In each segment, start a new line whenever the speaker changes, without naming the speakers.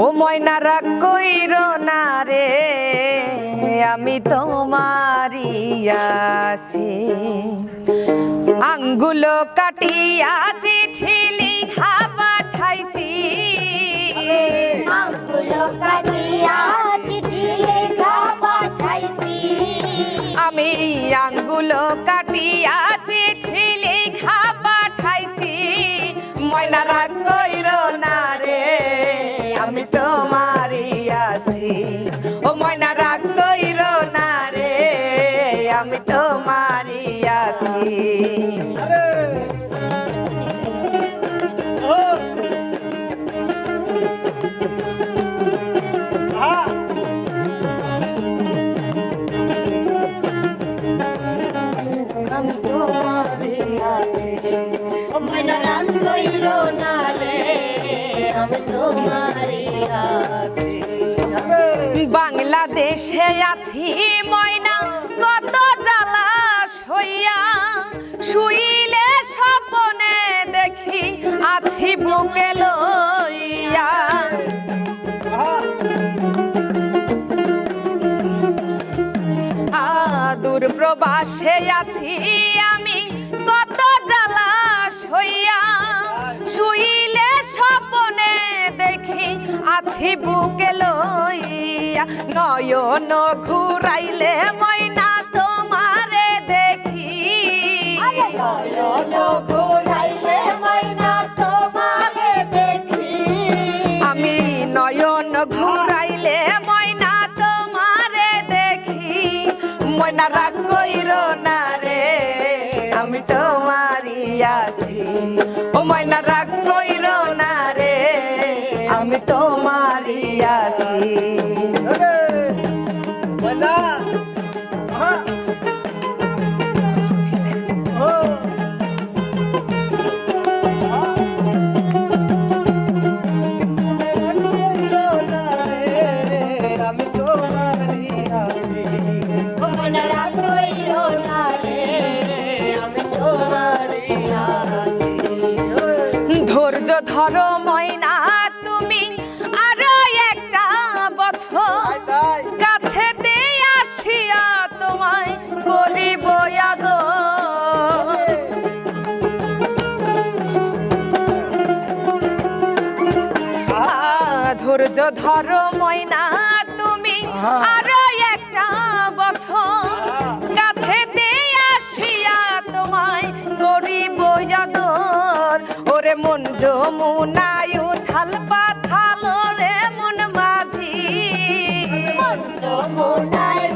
ও ময়না রাগ কইর না রে আমি তোমারি আছি। আঙ্গুলো কাটিয়া চিঠি লিখা পাঠাইছি।
আঙ্গুলো কাটিয়া চিঠি লেখা পাঠাইছি।
আমি আঙ্গুলো কাটিয়া চিঠি লিখা পাঠাইছি। ময়না রাগ কইর আমি তোমারি আছি। ও ময়না রাগ কইর না রে আমি তোমারি আছি।
আমি তোমারি আছি। ও ময়না রাত কইল
বাংলাদেশে আছি ময়না, কত জ্বালা সইয়া শুইলে স্বপনে দেখি, আছি বুকে লইয়া। দূর প্রবাসে আছি আমি, কত জ্বালা সইয়া শুইলে স্বপনে আছি বুকে লইয়া। নয়ন ঘুরাইলে ময়না তোমারে দেখি।
নয়ন ঘুরাইলে ময়না তোমাকে দেখি।
আমি নয়ন ঘুরাইলে ময়না তোমারে দেখি। ময়না রাগ কইর না রে আমি তোমারি আছি। ও ময়না রাগ কইর আমি তোমারি আছি। ধৈর্য ধরো ময়না। ধৈর্য ধরো ময়না তুমি আরও একটা বছর কাছে আসিয়া তোমায় করিব আদর। ওরে মন যমুনায় উথাল পাথাল রে মন মাঝি।
যমুনায়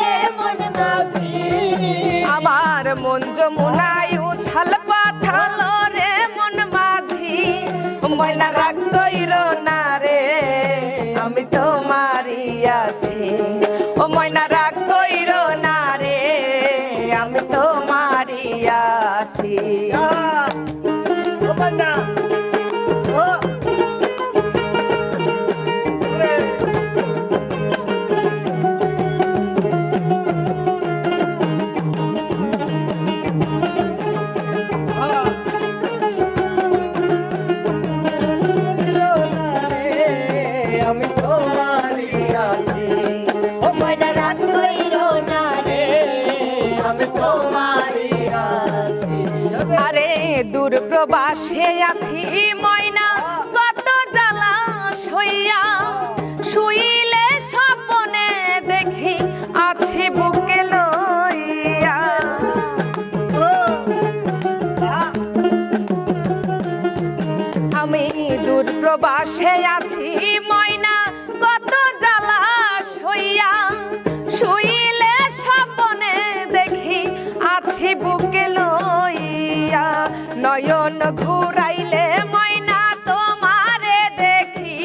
রে মন মাঝি।
আমার মন যমুনায় আছি ও ময়না রাগ কইরো না রে আমি তোমারি আছি। প্রবাসে আছি ময়না, কত জ্বালা সইয়া শুইলে স্বপনে দেখি আছি বুকে লইয়া। আমি দূর প্রবাসে আছি ময়না, কত জ্বালা সইয়া শুইলে নয়ন ঘুরাইলে ময়না তোমারে দেখি।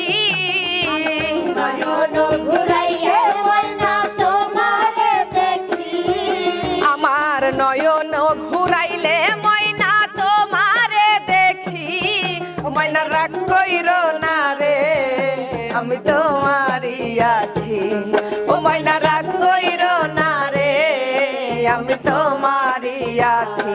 নয়ন ঘুরাইয়ে ময়না তোমারে দেখি।
আমার নয়ন ঘুরাইলে ময়না তোমারে দেখি। ময়না রাগ কইর না রে আমি তোমারি আছি। ও ময়না রাগ কইর না রে আমি তোমারি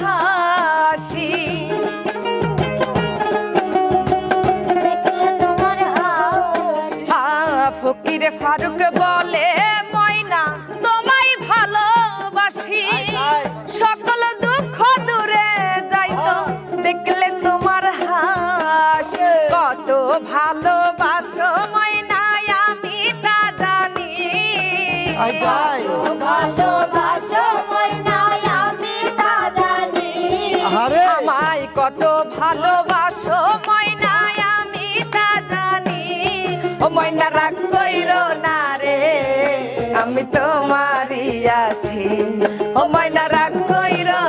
হাসি। ফকির ফারুক বলে ময়না তোমায় ভালোবাসি। সকল দুঃখ দূরে যাইতো দেখলে তোমার হাস। কত ভালোবাসো ময়না আমি তা জানি।
ভালো আমি
তোমারই আছি। ও মাইনা রাগ কইরা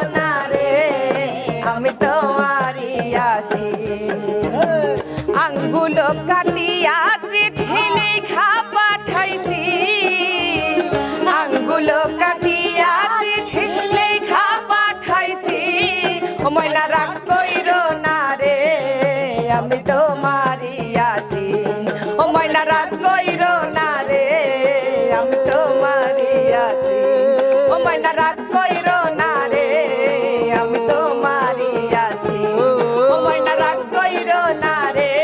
রে